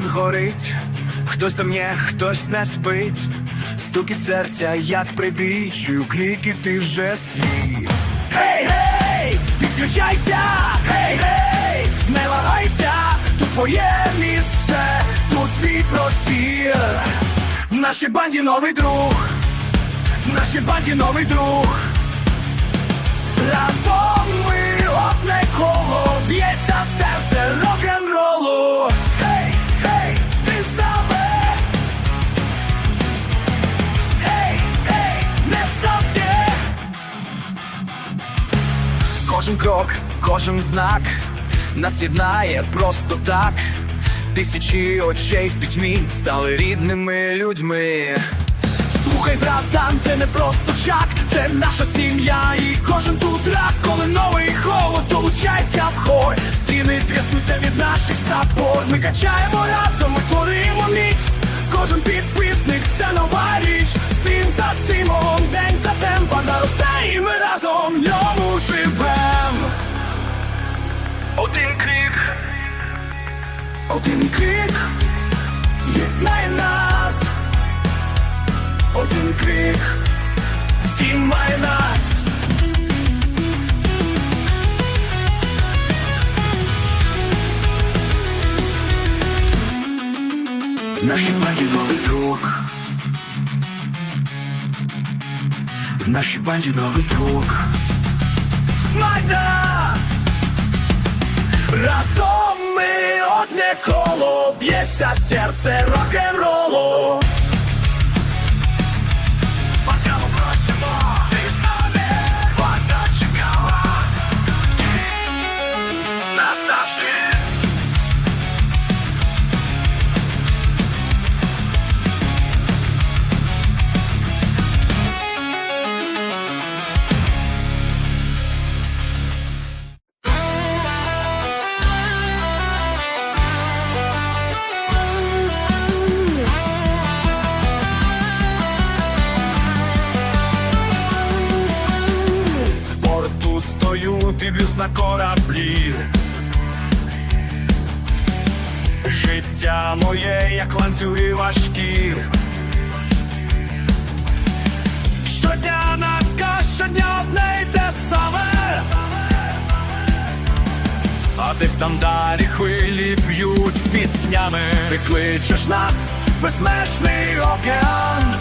ніч, горить, хтось там є, хтось не спить, стукіт серця, як прибій, кліки, ти вже свій. Гей, гей, підключайся, гей, гей, не вагайся, тут твоє місце, тут твій простір. В нашій банді новий друг, в нашій банді новий друг. Разом ми одне коло, б'ється крок, кожен знак нас єднає просто так. Тисячі очей в пітьмі стали рідними людьми. Слухай, братан, це не просто чак, це наша сім'я, і кожен тут рад, коли новий голос долучається в хор. Стіни трясуться від наших сапор. Ми качаємо разом, ми творимо міць. Кожен підписник це нова річ. Стрім за стрімом, день за днем, банда росте, і ми разом в ньому живем. Один крик, один крик, єднає нас. Один крик здіймає нас. в нашій банді новий друг, в нашій банді новий друг. Знайда! Разом ми одне коло б'ється серце рок-н-ролу груз на кораблі. Життя моє, як ланцюги важкі. Щодня на щодня одне й те саме, а десь там далі хвилі б'ють піснями. Ти кличеш нас, безмежний океан.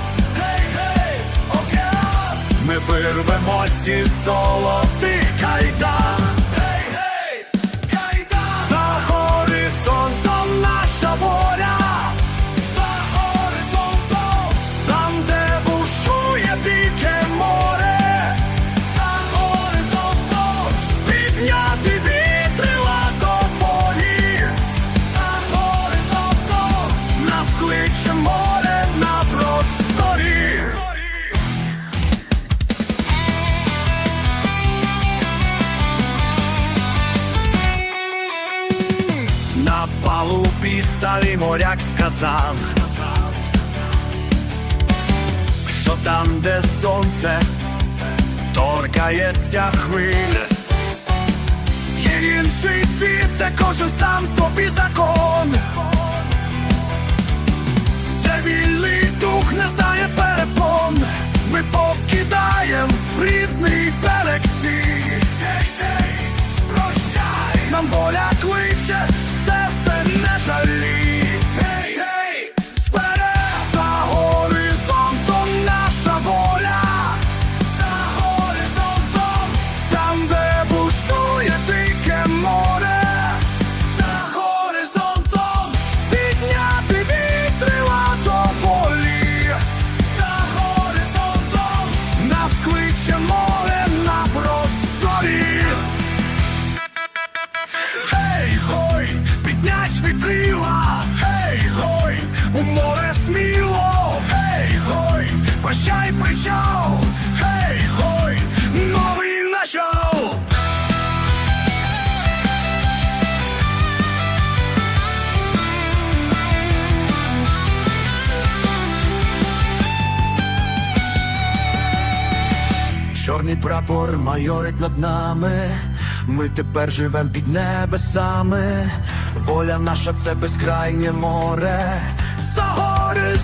Ми вирвемось із золотих кайдан моряк сказав, що там, де сонце торкається хвиль, є інший світ, де кожен сам собі закон, де вільний дух не знає перепон, ми покидаєм рідний берег свій. Прощай, нам воля кличе. Чорний прапор майорить над нами, ми тепер живем під небесами, воля наша це безкрайнє море, за гори,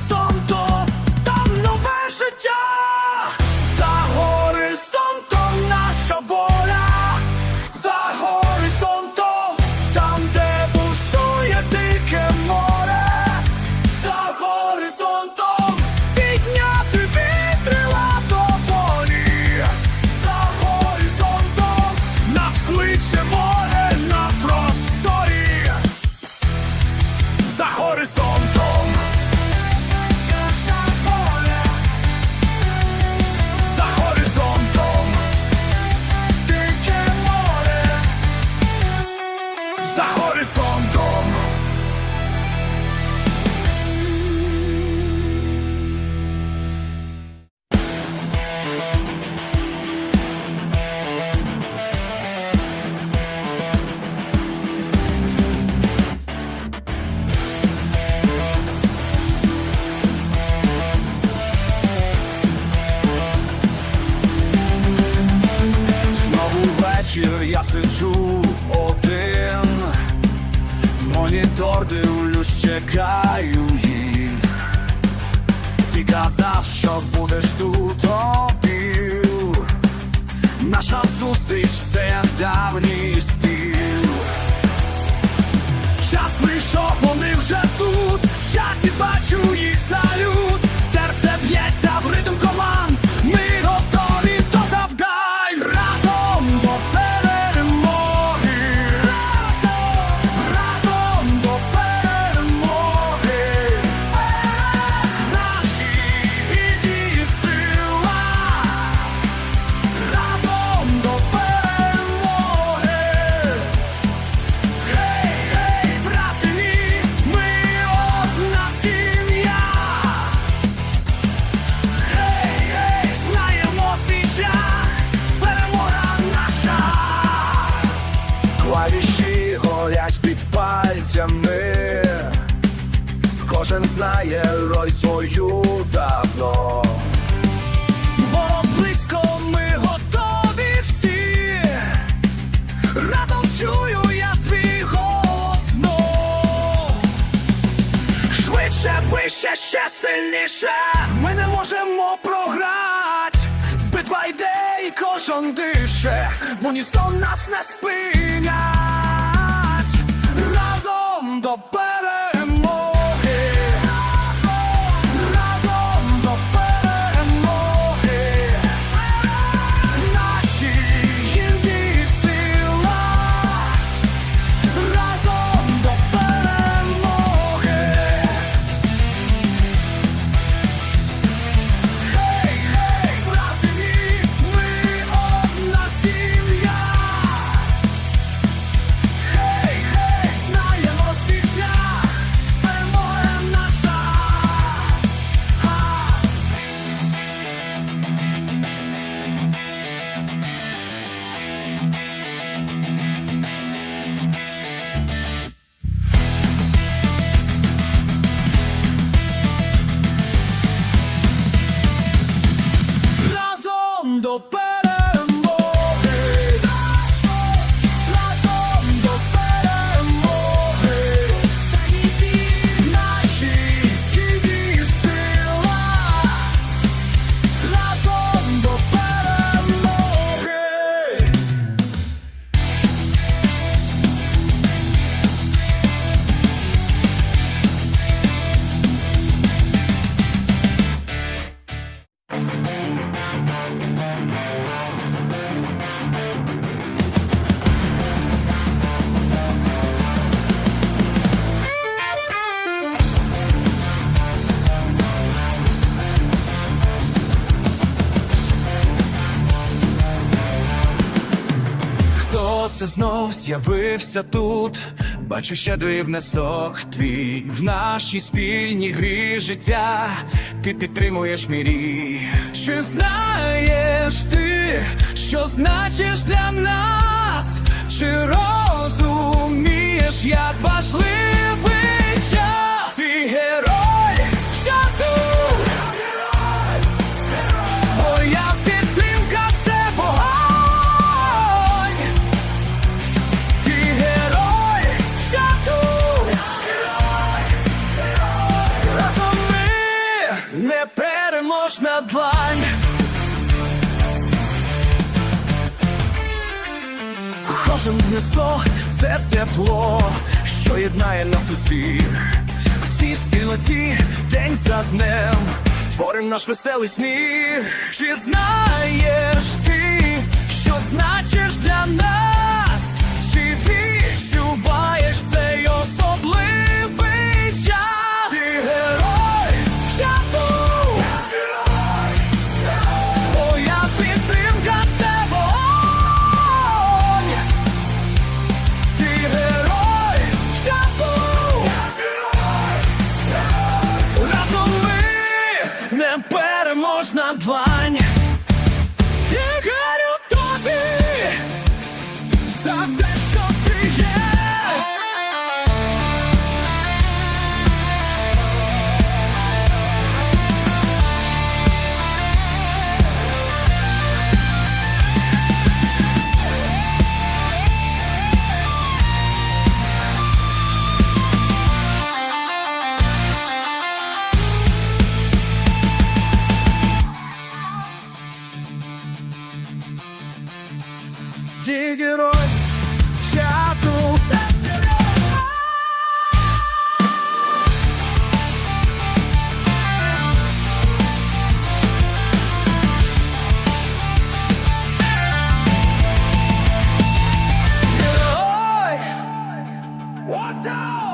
ще сильніше. Ми не можемо програти. Битва йде і кожен дише. В унісон нас не спинять. Знов з'явився тут? Бачу щедрий внесок твій в нашій спільній грі життя. Ти підтримуєш мірі. Чи знаєш ти, що значиш для нас? Чи розумієш, як важливий час? Ти герой, непереможна длань. Кожен внесок це тепло, що єднає нас усіх. В цій спільноті день за днем творим наш веселий сміх. Чи знаєш ти, що значиш для нас? Watch out!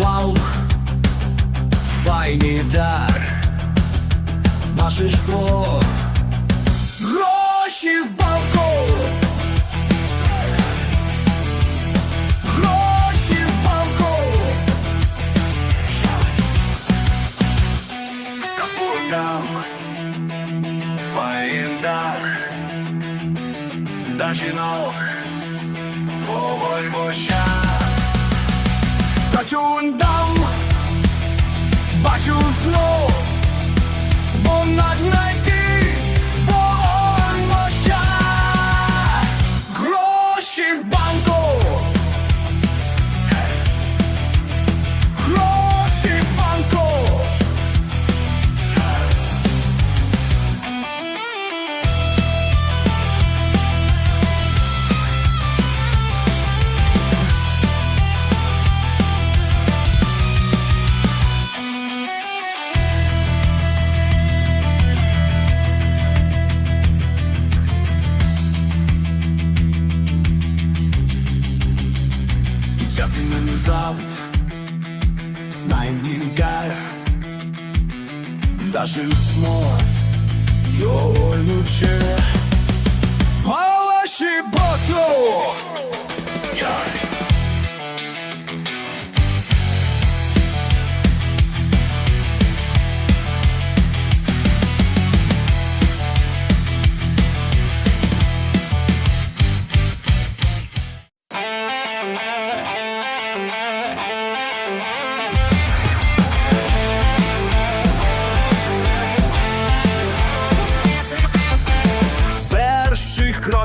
Дякую вам, файний дар, наших слов. Гроші в банку. Гроші в банку. Капутам, файний дар, да жінок, вогонь в очах. Качундам, бачу знов, żył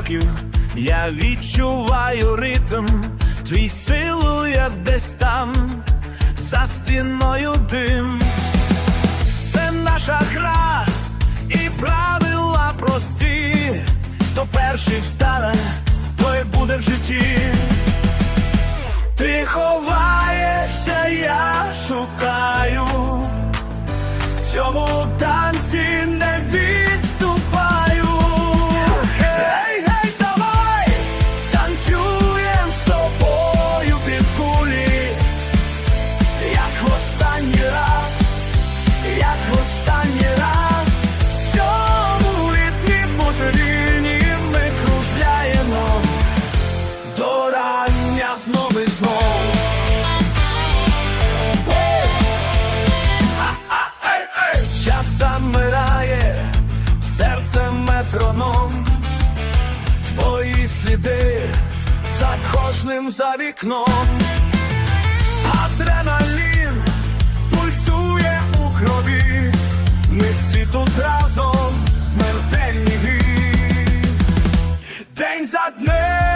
кроків я відчуваю ритм, твій силует десь там, за стіною дим. Це наша гра і правила прості. Хто перший встане, той буде в житті. Ти ховаєшся, я шукаю. В цьому танці не відступаю. За за вікном, адреналін пульсує у крові, ми всі тут разом смертельні. День за днем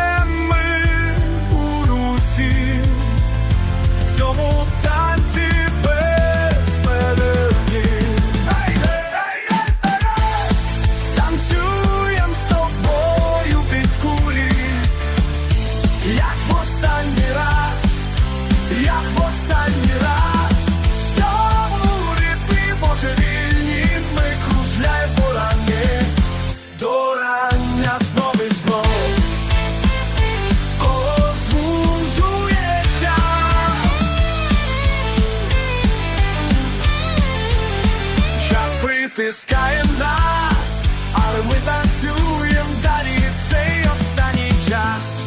притискає нас, але ми танцюємо далі в цей останній час.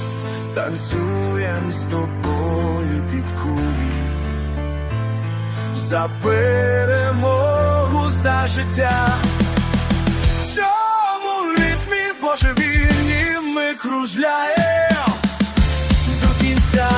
Танцюєм з тобою під кулі за перемогу за життя. В цьому ритмі божевільні ми кружляємо до кінця.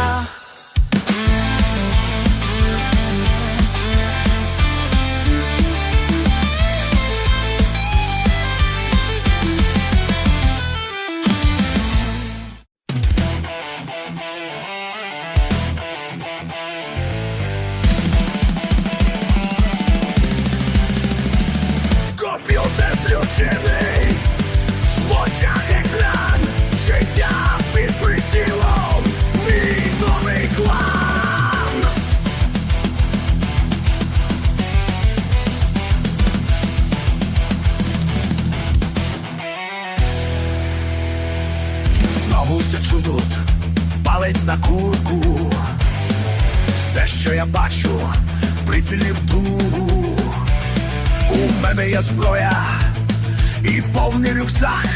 Є і повний рюкзак,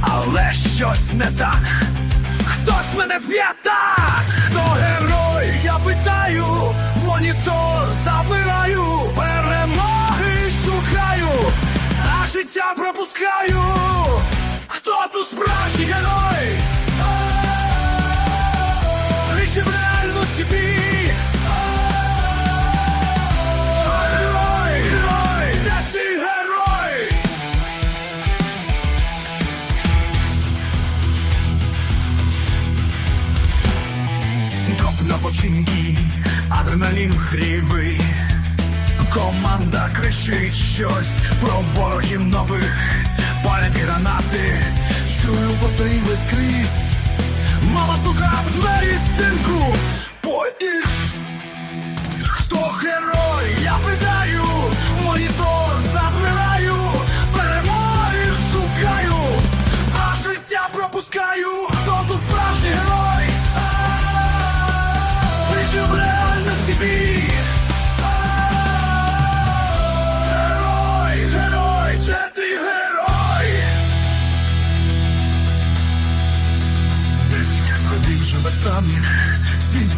але щось не так. Хтось мене б'є так, хто герой? Я питаю, в монітор забираю, перемоги шукаю, а життя пропускаю. Хто тут справжній герой? Доп адреналін хрівий, Команда кричить щось про ворогів нових. Палять гранати, чую постріли скрізь. Мама стука в двері синку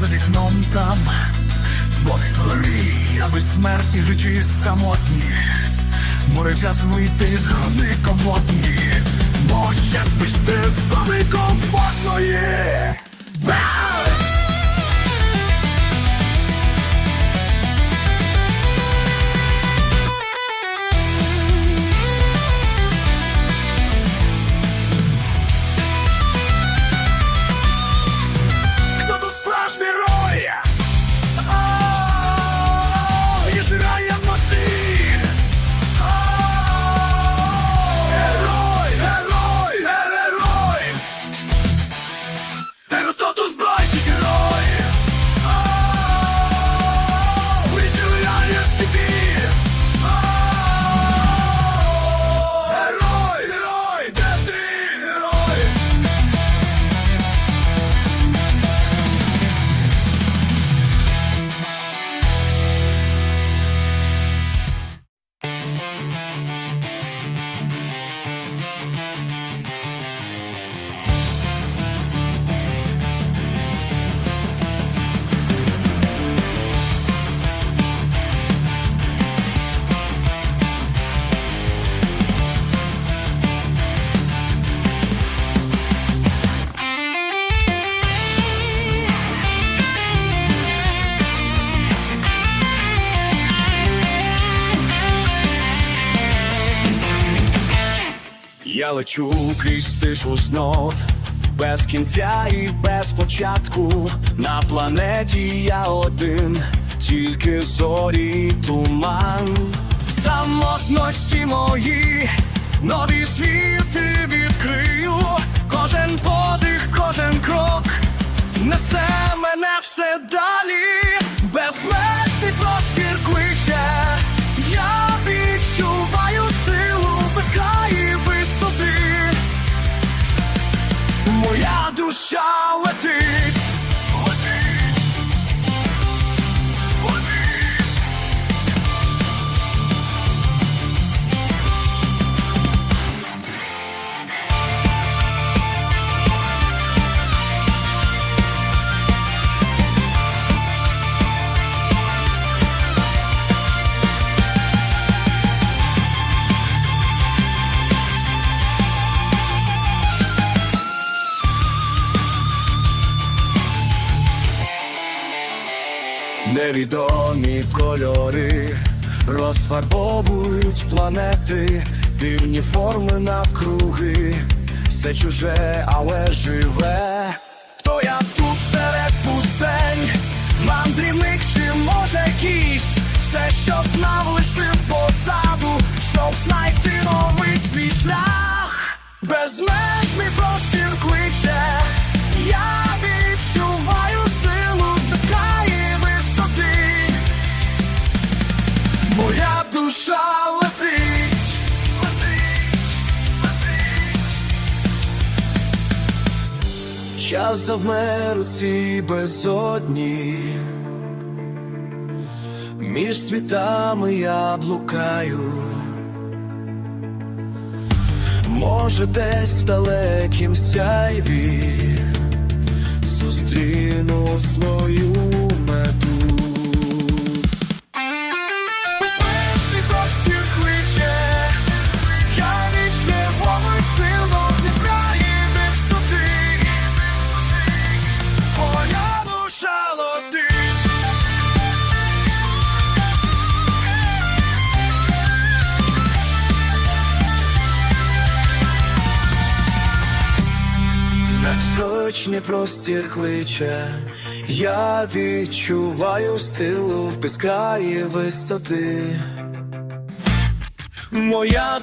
за вікном там. Твої горі, я безсмертні жичі самотні. Море часу йти з гони комфортні. Бо ще спішти сами комфортної. Лечу крізь тишу знов, без кінця і без початку. На планеті я один, тільки зорі туман. В самотності мої нові світи відкрию. Кожен подих, кожен крок несе мене все далі. Безмежний простір розфарбовують планети, дивні форми навкруги, все чуже, але живе. То я тут серед пустень, мандрівник чи може кість, все, що знав, лишив позаду, щоб знайти новий свій шлях. Безмежний простір Час завмер у цій безодні. Між світами я блукаю. Може, десь в далекім сяйві зустріну свою простір кличе, я відчуваю силу в безкраї висоти. Моя